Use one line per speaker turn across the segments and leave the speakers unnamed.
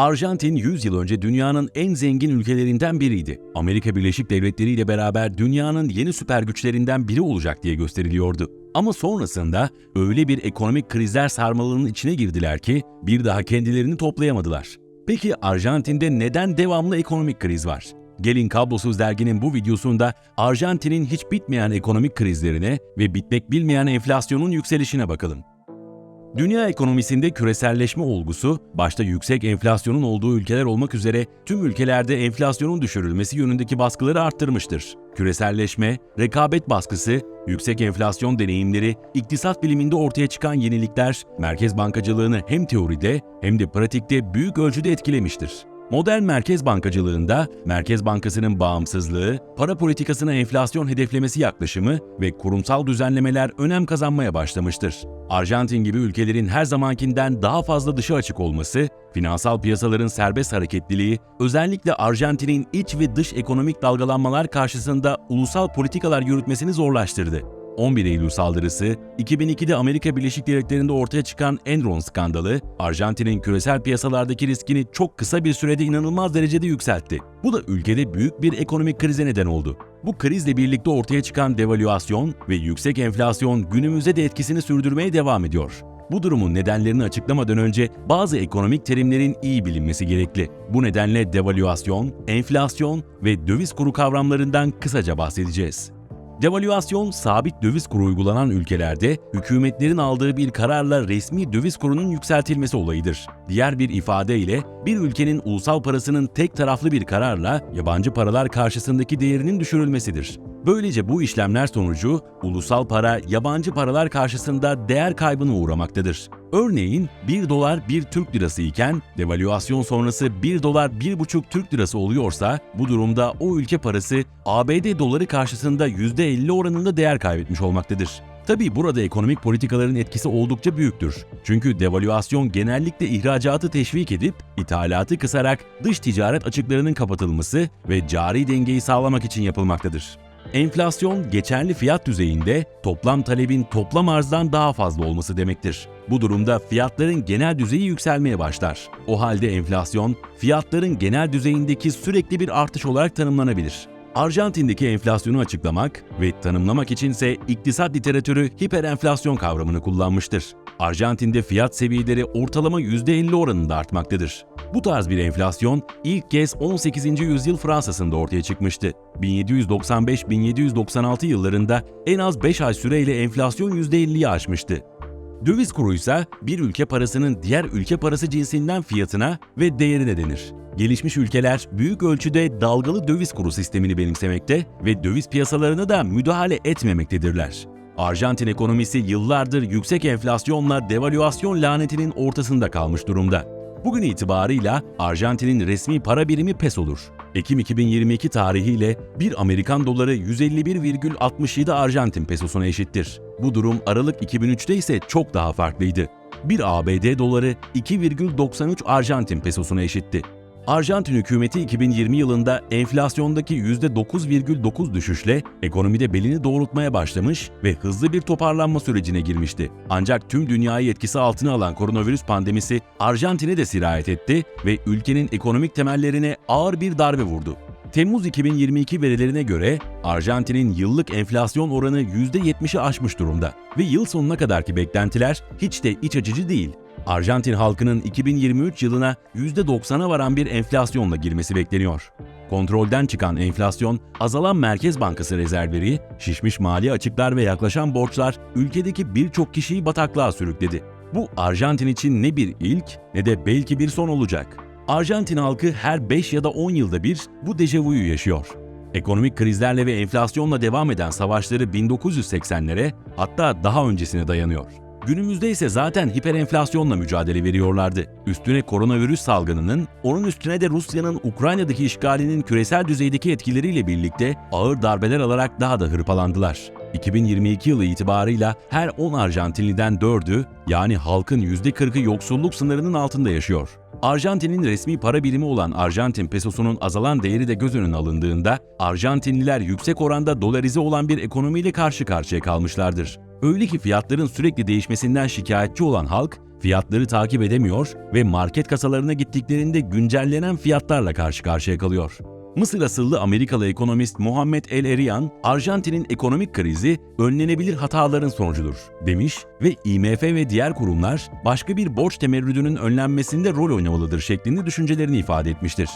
Arjantin 100 yıl önce dünyanın en zengin ülkelerinden biriydi. Amerika Birleşik Devletleri ile beraber dünyanın yeni süper güçlerinden biri olacak diye gösteriliyordu. Ama sonrasında öyle bir ekonomik krizler sarmalının içine girdiler ki bir daha kendilerini toplayamadılar. Peki Arjantin'de neden devamlı ekonomik kriz var? Gelin Kablosuz Dergi'nin bu videosunda Arjantin'in hiç bitmeyen ekonomik krizlerine ve bitmek bilmeyen enflasyonun yükselişine bakalım. Dünya ekonomisinde küreselleşme olgusu, başta yüksek enflasyonun olduğu ülkeler olmak üzere tüm ülkelerde enflasyonun düşürülmesi yönündeki baskıları arttırmıştır. Küreselleşme, rekabet baskısı, yüksek enflasyon deneyimleri, iktisat biliminde ortaya çıkan yenilikler, merkez bankacılığını hem teoride hem de pratikte büyük ölçüde etkilemiştir. Modern merkez bankacılığında Merkez Bankası'nın bağımsızlığı, para politikasına enflasyon hedeflemesi yaklaşımı ve kurumsal düzenlemeler önem kazanmaya başlamıştır. Arjantin gibi ülkelerin her zamankinden daha fazla dışa açık olması, finansal piyasaların serbest hareketliliği, özellikle Arjantin'in iç ve dış ekonomik dalgalanmalar karşısında ulusal politikalar yürütmesini zorlaştırdı. 11 Eylül saldırısı, 2002'de Amerika Birleşik Devletleri'nde ortaya çıkan Enron skandalı, Arjantin'in küresel piyasalardaki riskini çok kısa bir sürede inanılmaz derecede yükseltti. Bu da ülkede büyük bir ekonomik krize neden oldu. Bu krizle birlikte ortaya çıkan devalüasyon ve yüksek enflasyon günümüzde de etkisini sürdürmeye devam ediyor. Bu durumun nedenlerini açıklamadan önce bazı ekonomik terimlerin iyi bilinmesi gerekli. Bu nedenle devalüasyon, enflasyon ve döviz kuru kavramlarından kısaca bahsedeceğiz. Devalüasyon, sabit döviz kuru uygulanan ülkelerde hükümetlerin aldığı bir kararla resmi döviz kurunun yükseltilmesi olayıdır. Diğer bir ifadeyle bir ülkenin ulusal parasının tek taraflı bir kararla yabancı paralar karşısındaki değerinin düşürülmesidir. Böylece bu işlemler sonucu ulusal para yabancı paralar karşısında değer kaybına uğramaktadır. Örneğin 1 dolar 1 Türk lirası iken devalüasyon sonrası 1 dolar 1,5 Türk lirası oluyorsa bu durumda o ülke parası ABD doları karşısında %50 oranında değer kaybetmiş olmaktadır. Tabi burada ekonomik politikaların etkisi oldukça büyüktür. Çünkü devalüasyon genellikle ihracatı teşvik edip ithalatı kısarak dış ticaret açıklarının kapatılması ve cari dengeyi sağlamak için yapılmaktadır. Enflasyon, geçerli fiyat düzeyinde toplam talebin toplam arzdan daha fazla olması demektir. Bu durumda fiyatların genel düzeyi yükselmeye başlar. O halde enflasyon, fiyatların genel düzeyindeki sürekli bir artış olarak tanımlanabilir. Arjantin'deki enflasyonu açıklamak ve tanımlamak içinse iktisat literatürü hiperenflasyon kavramını kullanmıştır. Arjantin'de fiyat seviyeleri ortalama %50 oranında artmaktadır. Bu tarz bir enflasyon ilk kez 18. yüzyıl Fransa'sında ortaya çıkmıştı. 1795-1796 yıllarında en az 5 ay süreyle enflasyon %50'yi aşmıştı. Döviz kuru ise bir ülke parasının diğer ülke parası cinsinden fiyatına ve değerine denir. Gelişmiş ülkeler büyük ölçüde dalgalı döviz kuru sistemini benimsemekte ve döviz piyasalarına da müdahale etmemektedirler. Arjantin ekonomisi yıllardır yüksek enflasyonla devalüasyon lanetinin ortasında kalmış durumda. Bugün itibarıyla Arjantin'in resmi para birimi pesodur. Ekim 2022 tarihiyle 1 Amerikan doları 151,67 Arjantin pesosuna eşittir. Bu durum Aralık 2003'te ise çok daha farklıydı. 1 ABD doları 2,93 Arjantin pesosuna eşitti. Arjantin hükümeti 2020 yılında enflasyondaki %9,9 düşüşle ekonomide belini doğrultmaya başlamış ve hızlı bir toparlanma sürecine girmişti. Ancak tüm dünyayı etkisi altına alan koronavirüs pandemisi Arjantin'e de sirayet etti ve ülkenin ekonomik temellerine ağır bir darbe vurdu. Temmuz 2022 verilerine göre Arjantin'in yıllık enflasyon oranı %70'i aşmış durumda ve yıl sonuna kadarki beklentiler hiç de iç açıcı değil. Arjantin halkının 2023 yılına %90'a varan bir enflasyonla girmesi bekleniyor. Kontrolden çıkan enflasyon, azalan Merkez Bankası rezervleri, şişmiş mali açıklar ve yaklaşan borçlar ülkedeki birçok kişiyi bataklığa sürükledi. Bu Arjantin için ne bir ilk ne de belki bir son olacak. Arjantin halkı her 5 ya da 10 yılda bir bu dejavuyu yaşıyor. Ekonomik krizlerle ve enflasyonla devam eden savaşları 1980'lere hatta daha öncesine dayanıyor. Günümüzde ise zaten hiperenflasyonla mücadele veriyorlardı. Üstüne koronavirüs salgınının, onun üstüne de Rusya'nın Ukrayna'daki işgalinin küresel düzeydeki etkileriyle birlikte ağır darbeler alarak daha da hırpalandılar. 2022 yılı itibarıyla her 10 Arjantinliden 4'ü yani halkın %40'ı yoksulluk sınırının altında yaşıyor. Arjantin'in resmi para birimi olan Arjantin pesosunun azalan değeri de göz önüne alındığında Arjantinliler yüksek oranda dolarize olan bir ekonomiyle karşı karşıya kalmışlardır. Öyle ki fiyatların sürekli değişmesinden şikayetçi olan halk Fiyatları takip edemiyor ve market kasalarına gittiklerinde güncellenen fiyatlarla karşı karşıya kalıyor. Mısır asıllı Amerikalı ekonomist Muhammed El Erian, Arjantin'in ekonomik krizi önlenebilir hataların sonucudur demiş ve IMF ve diğer kurumlar başka bir borç temerrüdünün önlenmesinde rol oynamalıdır şeklinde düşüncelerini ifade etmiştir.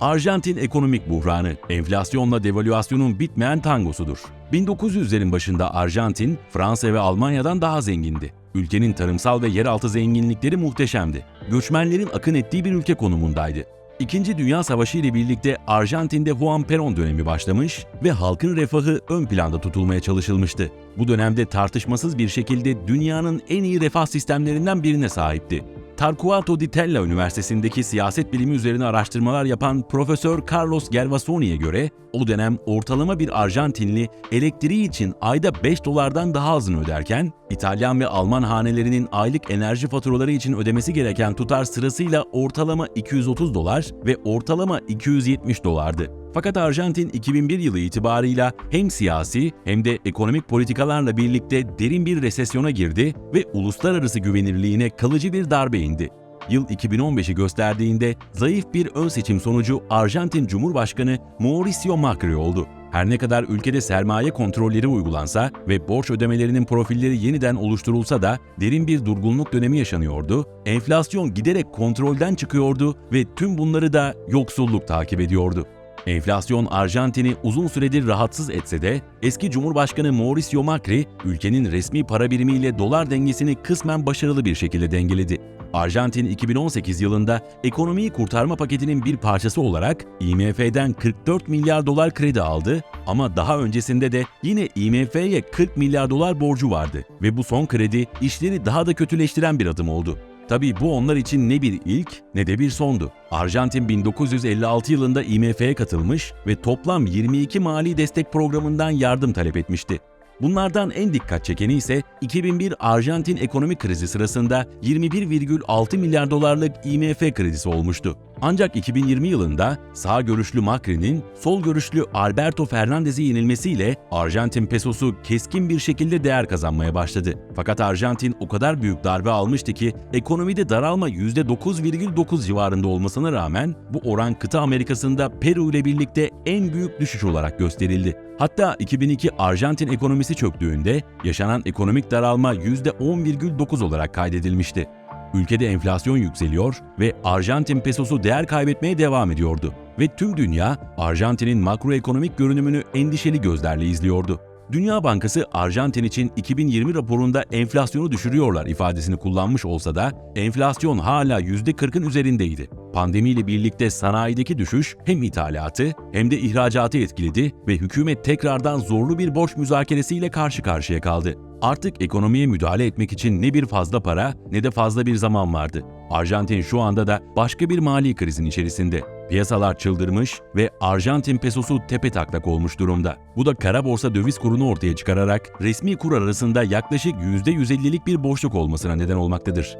Arjantin ekonomik buhranı, enflasyonla devalüasyonun bitmeyen tangosudur. 1900'lerin başında Arjantin, Fransa ve Almanya'dan daha zengindi. Ülkenin tarımsal ve yeraltı zenginlikleri muhteşemdi. Göçmenlerin akın ettiği bir ülke konumundaydı. İkinci Dünya Savaşı ile birlikte Arjantin'de Juan Perón dönemi başlamış ve halkın refahı ön planda tutulmaya çalışılmıştı. Bu dönemde tartışmasız bir şekilde dünyanın en iyi refah sistemlerinden birine sahipti. Torquato di Tella Üniversitesi'ndeki siyaset bilimi üzerine araştırmalar yapan Profesör Carlos Gervasoni'ye göre o dönem ortalama bir Arjantinli elektriği için ayda 5 dolardan daha azını öderken İtalyan ve Alman hanelerinin aylık enerji faturaları için ödemesi gereken tutar sırasıyla ortalama 230 dolar ve ortalama 270 dolardı. Fakat Arjantin 2001 yılı itibarıyla hem siyasi hem de ekonomik politikalarla birlikte derin bir resesyona girdi ve uluslararası güvenirliğine kalıcı bir darbe indi. Yıl 2015'i gösterdiğinde zayıf bir ön seçim sonucu Arjantin Cumhurbaşkanı Mauricio Macri oldu. Her ne kadar ülkede sermaye kontrolleri uygulansa ve borç ödemelerinin profilleri yeniden oluşturulsa da derin bir durgunluk dönemi yaşanıyordu, enflasyon giderek kontrolden çıkıyordu ve tüm bunları da yoksulluk takip ediyordu. Enflasyon Arjantin'i uzun süredir rahatsız etse de eski Cumhurbaşkanı Mauricio Macri ülkenin resmi para birimiyle dolar dengesini kısmen başarılı bir şekilde dengeledi. Arjantin 2018 yılında ekonomiyi kurtarma paketinin bir parçası olarak IMF'den 44 milyar dolar kredi aldı ama daha öncesinde de yine IMF'ye 40 milyar dolar borcu vardı ve bu son kredi işleri daha da kötüleştiren bir adım oldu. Tabii bu onlar için ne bir ilk ne de bir sondu. Arjantin 1956 yılında IMF'ye katılmış ve toplam 22 mali destek programından yardım talep etmişti. Bunlardan en dikkat çekeni ise 2001 Arjantin ekonomik krizi sırasında 21,6 milyar dolarlık IMF kredisi olmuştu. Ancak 2020 yılında sağ görüşlü Macri'nin sol görüşlü Alberto Fernandez'i yenilmesiyle Arjantin pesosu keskin bir şekilde değer kazanmaya başladı. Fakat Arjantin o kadar büyük darbe almıştı ki ekonomide daralma %9,9 civarında olmasına rağmen bu oran kıta Amerikası'nda Peru ile birlikte en büyük düşüş olarak gösterildi. Hatta 2002 Arjantin ekonomisi çöktüğünde yaşanan ekonomik daralma %10,9 olarak kaydedilmişti. Ülkede enflasyon yükseliyor ve Arjantin pesosu değer kaybetmeye devam ediyordu. Ve tüm dünya Arjantin'in makroekonomik görünümünü endişeli gözlerle izliyordu. Dünya Bankası Arjantin için 2020 raporunda enflasyonu düşürüyorlar ifadesini kullanmış olsa da enflasyon hala %40'ın üzerindeydi. Pandemiyle birlikte sanayideki düşüş hem ithalatı hem de ihracatı etkiledi ve hükümet tekrardan zorlu bir borç müzakeresiyle karşı karşıya kaldı. Artık ekonomiye müdahale etmek için ne bir fazla para ne de fazla bir zaman vardı. Arjantin şu anda da başka bir mali krizin içerisinde. Piyasalar çıldırmış ve Arjantin pesosu tepe taklak olmuş durumda. Bu da kara borsa döviz kurunu ortaya çıkararak resmi kur arasında yaklaşık %150'lik bir boşluk olmasına neden olmaktadır.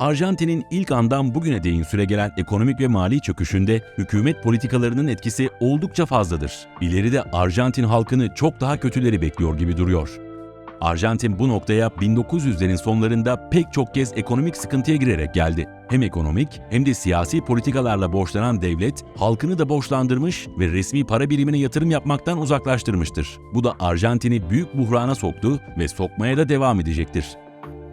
Arjantin'in ilk andan bugüne değin süregelen ekonomik ve mali çöküşünde hükümet politikalarının etkisi oldukça fazladır. İleride Arjantin halkını çok daha kötüleri bekliyor gibi duruyor. Arjantin bu noktaya 1900'lerin sonlarında pek çok kez ekonomik sıkıntıya girerek geldi. Hem ekonomik hem de siyasi politikalarla borçlanan devlet halkını da borçlandırmış ve resmi para birimine yatırım yapmaktan uzaklaştırmıştır. Bu da Arjantin'i büyük buhrana soktu ve sokmaya da devam edecektir.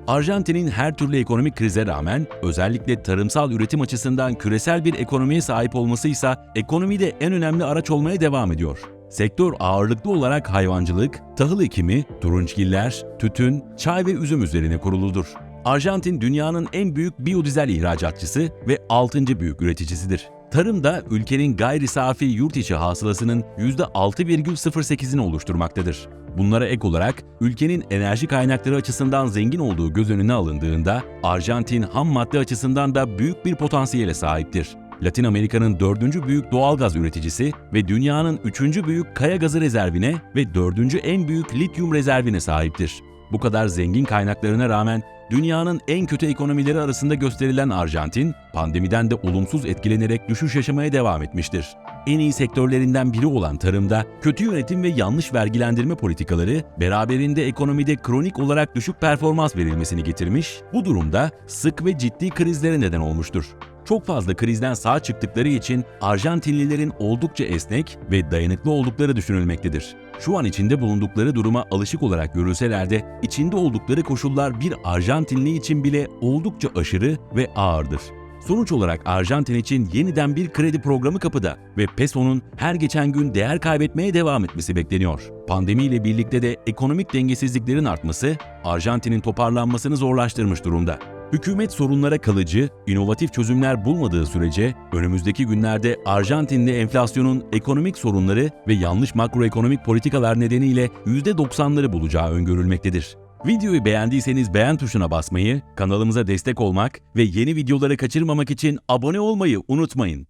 Arjantin'in her türlü ekonomik krize rağmen özellikle tarımsal üretim açısından küresel bir ekonomiye sahip olması ise ekonomide en önemli araç olmaya devam ediyor. Sektör ağırlıklı olarak hayvancılık, tahıl ekimi, turunçgiller, tütün, çay ve üzüm üzerine kuruludur. Arjantin dünyanın en büyük biyodizel ihracatçısı ve 6. büyük üreticisidir. Tarımda ülkenin gayri safi yurt içi hasılasının %6,08'ini oluşturmaktadır. Bunlara ek olarak ülkenin enerji kaynakları açısından zengin olduğu göz önüne alındığında Arjantin ham madde açısından da büyük bir potansiyele sahiptir. Latin Amerika'nın dördüncü büyük doğal gaz üreticisi ve dünyanın üçüncü büyük kaya gazı rezervine ve dördüncü en büyük lityum rezervine sahiptir. Bu kadar zengin kaynaklarına rağmen dünyanın en kötü ekonomileri arasında gösterilen Arjantin, pandemiden de olumsuz etkilenerek düşüş yaşamaya devam etmiştir. en iyi sektörlerinden biri olan tarımda kötü yönetim ve yanlış vergilendirme politikaları beraberinde ekonomide kronik olarak düşük performans verilmesini getirmiş, bu durumda sık ve ciddi krizlere neden olmuştur. Çok fazla krizden sağ çıktıkları için Arjantinlilerin oldukça esnek ve dayanıklı oldukları düşünülmektedir. Şu an içinde bulundukları duruma alışık olarak görülseler de içinde oldukları koşullar bir Arjantinli için bile oldukça aşırı ve ağırdır. Sonuç olarak Arjantin için yeniden bir kredi programı kapıda ve peso'nun her geçen gün değer kaybetmeye devam etmesi bekleniyor. Pandemiyle birlikte de ekonomik dengesizliklerin artması Arjantin'in toparlanmasını zorlaştırmış durumda. Hükümet sorunlara kalıcı, inovatif çözümler bulmadığı sürece önümüzdeki günlerde Arjantin'de enflasyonun ekonomik sorunları ve yanlış makroekonomik politikalar nedeniyle %90'ları bulacağı öngörülmektedir. Videoyu beğendiyseniz beğen tuşuna basmayı, kanalımıza destek olmak ve yeni videoları kaçırmamak için abone olmayı unutmayın.